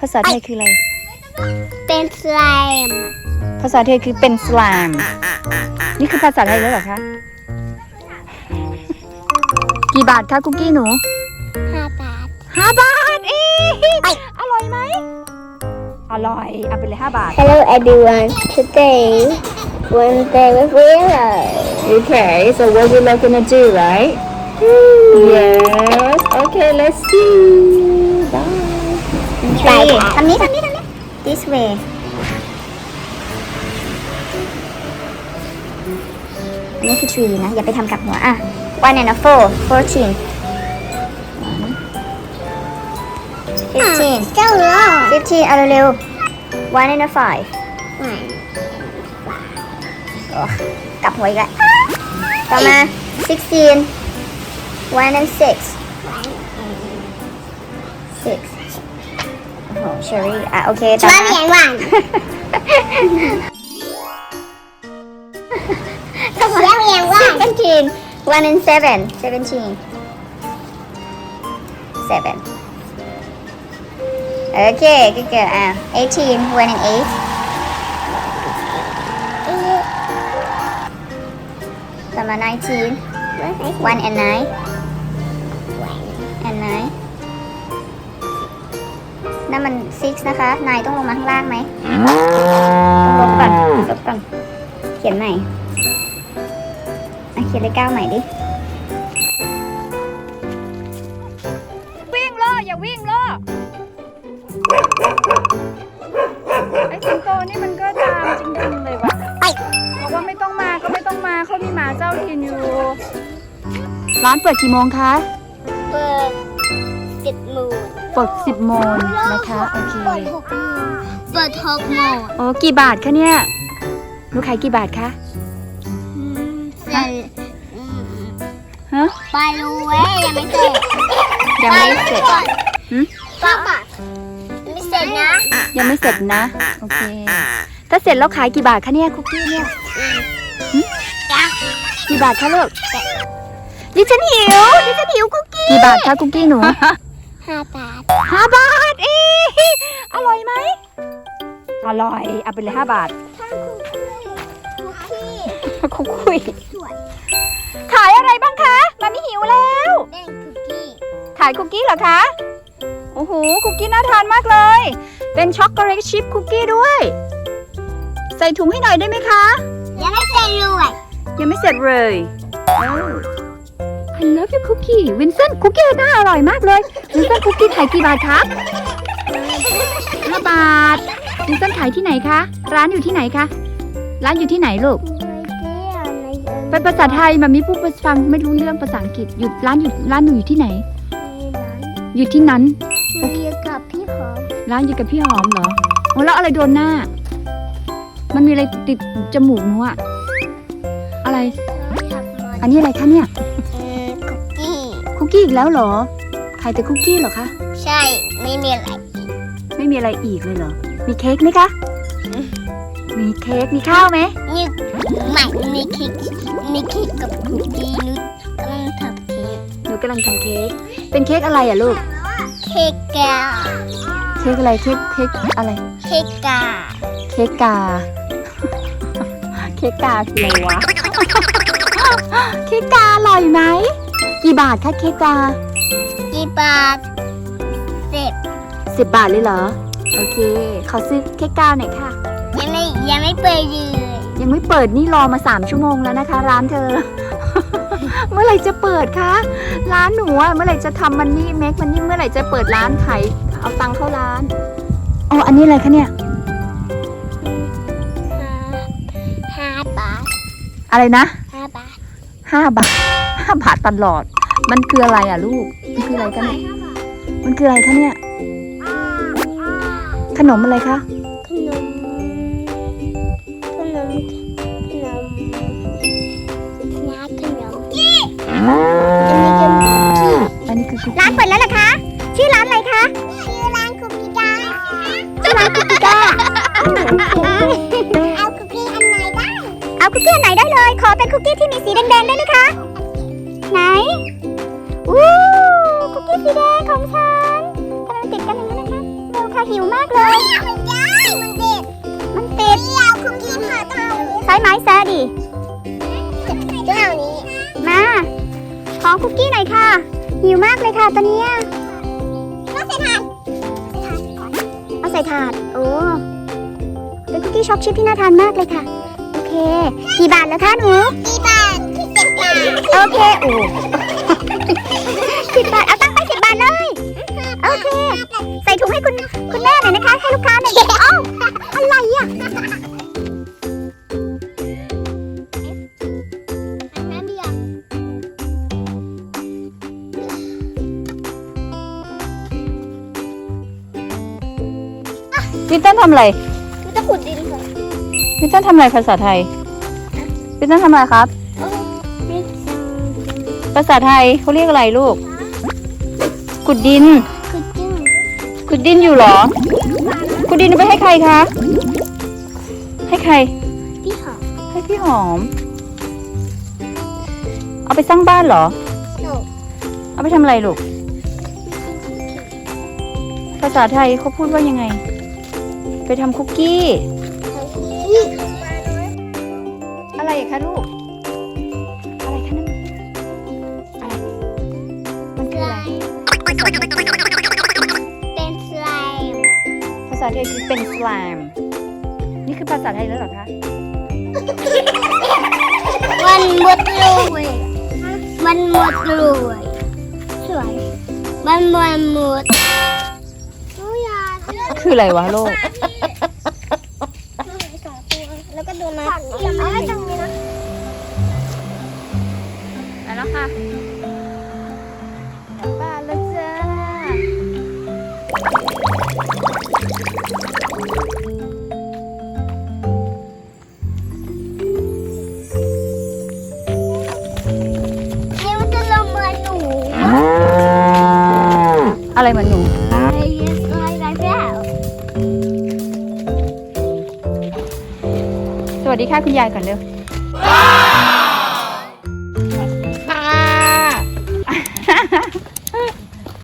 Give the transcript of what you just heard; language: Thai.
ภาษาไทยคืออะไร เป็นสไลม์ภาษาไทยคือเป็นสลาม นี่คือภาษาไทยแล้วเหรอคะ กี่บาทคะคุกกี้หนูห้าบาทห้าบาทเองอร่อยไหม อร่อย เอาไปเลยห้าบาท Hello everyone today Wednesday with Wheeler Okay so what we are gonna do right Yes Okay let's see Bye ไปทำนี้ทำนี้ทำนี้ this way นี่คือ tree นะ อย่าไปทำกับหัว อะ one and a four fourteen fifteen เจ้าเหรอ fifteen เอาเร็วๆ one and a five โอ้กลับหัวอีกแล้วต่อมา sixteen one and six six โอ้โหเชอรี่อะโอเคต่อมาเสียงเอียงว่าง seventeen one and seven seventeen seven โอเคก็เกิดอะ eighteen one and eight ต่อมา nineteen one and nine นั่นมัน six นะคะ nine ต้องลงมาข้างล่างไหมลบก่อนลบก่อน เขียนใหม่อะเขียนเลขเก้าใหม่ดิ วิ่งล่ออย่าวิ่งล่อไอ้สิงโตนี่มันก็ตามจริงๆเลยว่ะบอกว่าไม่ต้องมาก็ไม่ต้องมาเขามีหมาเจ้าถิ่นอยู่ ร้านเปิดกี่โมงคะ เปิดสิบโมงเปิด10โมงนะคะโอเคเปิดหกโมงเปิดหกโมงโอ้กี่บาทคะเนี่ยหนูขายกี่บาทคะเสร็จฮะไปรู้เว้ยยังไม่เสร็จยังไม่เสร็จหืมป้าป้าไม่เสร็จนะ ยังไม่เสร็จนะโอเคถ้าเสร็จแล้วขายกี่บาทคะเนี่ยคุกกี้เนี่ยจ้ะกี่บาทคะลูกดิฉันหิวดิฉันหิวคุกกี้กี่บาทคะคุกกี้หนูห้าบาท ห้าบาทเองอร่อยไหมอร่อยเอาไปเลยห้าบาทคุกกี้คุกคุยสวยขายอะไรบ้างคะมามีหิวแล้วแดงคุกกี้ขายคุกกี้เหรอคะโอ้โหคุกกี้น่าทานมากเลย เป็นช็อกโกแลตชิพคุกกี้ด้วย ใส่ถุงให้หน่อยได้ไหมคะยังไม่เสร็จเลยยังไม่เสร็จเลยโอ้ I love your cookie วินเซนคุกกี้น่าอร่อยมากเลย วินเซนคุกกี้ขายกี่บาทคะห้าบาท วินเซนขายที่ไหนคะ ร้านอยู่ที่ไหนคะ ร้านอยู่ที่ไหนลูก เป็นภาษาไทยมามีพูดฟังไม่รู้เรื่องภาษาอังกฤษ อยู่ร้านอยู่ร้านหนูอยู่ที่ไหน อยู่ที่นั้นหนูอยู่กับพี่หอม ร้านอยู่กับพี่หอมเหรอโอ้แล้วอะไรโดนหน้า มันมีอะไรติดจมูกหนูอะอะไร อันนี้อะไรคะเนี่ยคุ กกี้คุกกี้อีกแล้วเหรอ ขายแต่คุกกี้เหรอคะ ใช่ไม่มีอะไรไม่มีอะไรอีกเลยเหรอ มีเค้กไหมคะ มีเค้ก มีข้าวไหมนี่ใหม่มีเค้กมีเค้กกับคุกกี้นุชกำลังทำเค้กหนูกำลังทำเค้ก เป็นเค้กอะไรอะลูก เค้กกาเค้กอะไร เค้ก เค้กอะไร เค้กกา เค้กกา เค้กกาคืออะไรวะ เค้กกาอร่อยไหม กี่บาทคะเค้กกากี่บาทเสร็จสิบบาทเลยเหรอ โอเค ขอซื้อเค้กกาหน่อยค่ะ ยังไม่ยังไม่เปิดเลยยังไม่เปิดนี่รอมาสามชั่วโมงแล้วนะคะ ร้านเธอ เมื่อไหร่จะเปิดคะ ร้านหนูอะเมื่อไหร่จะทำมันนี่เมคมันนี่เมื่อไหร่จะเปิดร้านขายเอาตังค์เข้าร้านอ๋ออันนี้อะไรคะเนี่ยห้าบาท อะไรนะ ห้าบาทห้าบาทตลอด มันคืออะไรอะลูก มันคืออะไรกันเนี่ยมันคืออะไรคะเนี่ย ขนมอะไรคะ ขนม ขนม ขนมร้านขนมอันนี้คือคุกกี้อันนี้คือคุกร้านเปิดแล้วเหรอคะ ขอคุกกี้หน่อยค่ะ หิวมากเลยค่ะตอนเนี้ยก็ใส่ถาดเอาใส่ถาด โอ้ เป็นคุกกี้ช็อกชิพที่น่าทานมากเลยค่ะ โอเค กี่บาทแล้วคะหนูกี่บาทเจ็ดบาท โอเค โอ้ วินตันทำอะไรมันจะขุดดินค่ะวินตันทำอะไรภาษาไทยวินตันทำอะไรครับภาษาไทยเขาเรียกอะไรลูก ขุดดินขุดดินขุดดินอยู่เหรอ ขุดดินเอาไปให้ใครคะ ให้ใคร พี่หอมให้พี่หอม เอาไปสร้างบ้านเหรอ โนเอาไปทำอะไรลูก ภาษาไทยเขาพูดว่ายังไง ไปทำคุกกี้ อะไรคะลูก อะไรคะนั่นอะไร มันคืออะไร เป็นสไลม์ภาษาไทยคือเป็นสลามนี่คือภาษาไทยแล้วเหรอคะ มันหมดเลยมันหมดเลยสวย มันหมดหมดโอ้ยาคืออะไรวะโลก แล้วก็ดูนะ เอาไว้ตรงนี้นะ ไปแล้วค่ะ ดีค่ะคุณยายก่อนเร็ว